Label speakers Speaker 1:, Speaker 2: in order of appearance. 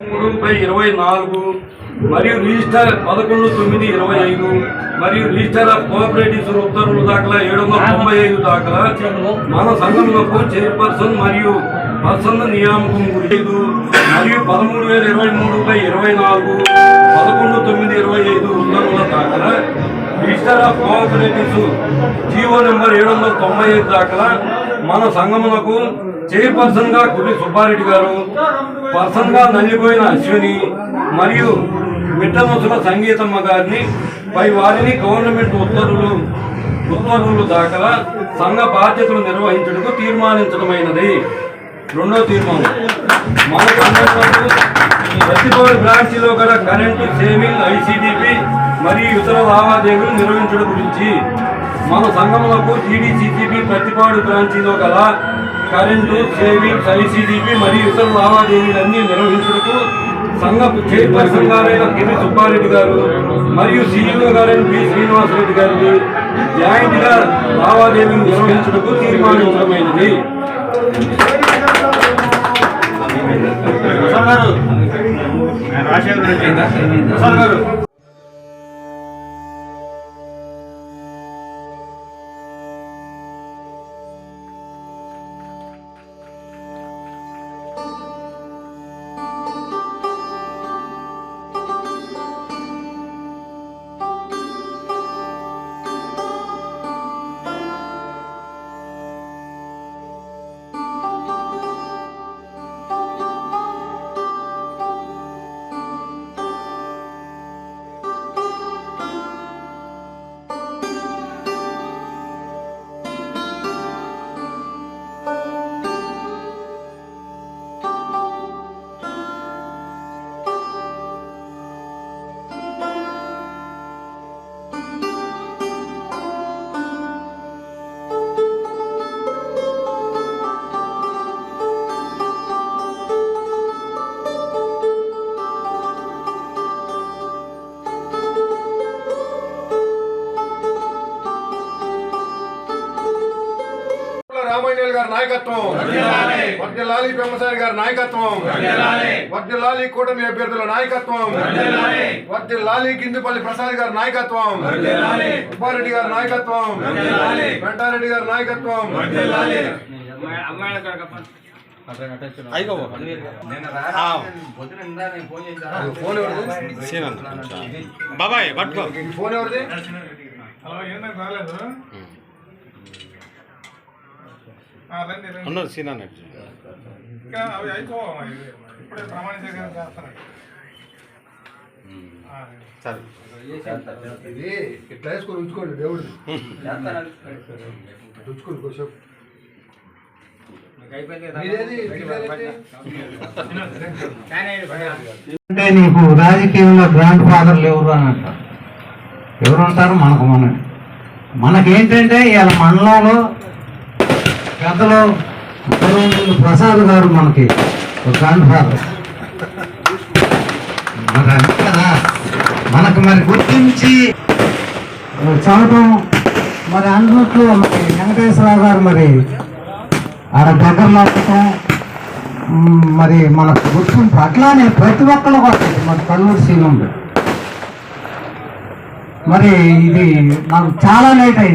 Speaker 1: మూడు బై ఇరవై నాలుగు మరియు రిజిస్టర్ పదకొండు తొమ్మిది ఇరవై ఐదు మరియు రిజిస్టర్ ఆఫ్ కోఆపరేటివ్స్ ఉత్తర్వులు దాఖలా ఏడు వందల తొంభై ఐదు దాఖలా మన సంఘంలో చైర్పర్సన్ మరియు పర్సన్ నియామకం ఐదు మరియు పదమూడు వేల ఇరవై మూడు బై ఇరవై నాలుగు పదకొండు తొమ్మిది ఇరవై ఐదు ఉత్తర్వుల దాఖలా register of cooperatives GO number ఏడు వందల తొంభై ఐదు దాఖలా మన సంఘమునకు చైర్పర్సన్గా కుర్రి సుబ్బారెడ్డి గారు పర్సన్గా నల్లిపోయిన అశ్విని మరియు మిట్టమొసల సంగీతమ్మ గారిని పై వారిని గవర్నమెంట్ ఉత్తర్వులు ఉత్తర్వులు దాఖలా సంఘ బాధ్యతలు నిర్వహించుటకు తీర్మానించడమైనది రెండో తీర్మానం. మన సంఘటనకు ప్రతిభోడ్ బ్రాంచీలో గల కరెంటు సేవింగ్ ఐసీడీపీ మరియు ఇతర లావాదేవీలు నిర్వహించడం గురించి మన సంఘములకు జీడీసీసీబీ ప్రతిపాడు బ్రాంచీలో గల కరెంటు సేవింగ్స్ ఐసీడీపీ మరియు ఇతర లావాదేవీలన్నీ నిర్వహించుటకు సంఘ చైర్పర్సన్ గారైన కెవి సుబ్బారెడ్డి గారు మరియు సీఈఓ గారైన పి శ్రీనివాసరెడ్డి గారిని జాయింట్గా లావాదేవీలు నిర్వహించుటకు తీర్మానించడమైనది.
Speaker 2: రామాంజల్ గారి. నాయకత్వం. వర్దిలాలి పెమ్మసారి గారి నాయకత్వం. వర్దిలాలి కూటమి అభ్యర్థుల నాయకత్వం. వర్దిలాలి గిందుపల్లి ప్రసాద్ గారి నాయకత్వం. సుబ్బారెడ్డి గారి నాయకత్వం. వెంటారెడ్డి గారి నాయకత్వం.
Speaker 3: బాబాయ్ పట్టుకో.
Speaker 2: ఫోన్ ఎవరిది?
Speaker 3: ఉన్నారు సీనా నెట్.
Speaker 4: ఇంకా అవి అయిపోవమ్మా ఇది ఇప్పుడే ప్రమాణ స్వీకారం చేస్తున్నాయి ఆ,
Speaker 3: సరే
Speaker 2: ఇది ఇట్లా వేసుకొని ఉంచుకోండి దేవుడిది ఉంచుకోండి కొంచెం?
Speaker 5: అంటే నీకు రాజకీయంలో గ్రాండ్ ఫాదర్లు ఎవరు అని అంటారు? ఎవరు ఉంటారు? మనకు మన మనకేంటంటే ఇవాళ మండలంలో పెద్దలు ప్రసాద్ గారు మనకి గ్రాండ్ ఫాదర్ మరి అంతే కదా మనకు మరి గుర్తించి చదవటం మరి అందులో మరి వెంకటేశ్వరరావు గారు మరి ఆడ దగ్గరలో ఉండటం మరి మనకు గుర్తింపు అట్లానే ప్రతి ఒక్కరు వస్తుంది మన కల్లూరు సీనంలో మరి ఇది నాకు చాలా లేట్ అయింది.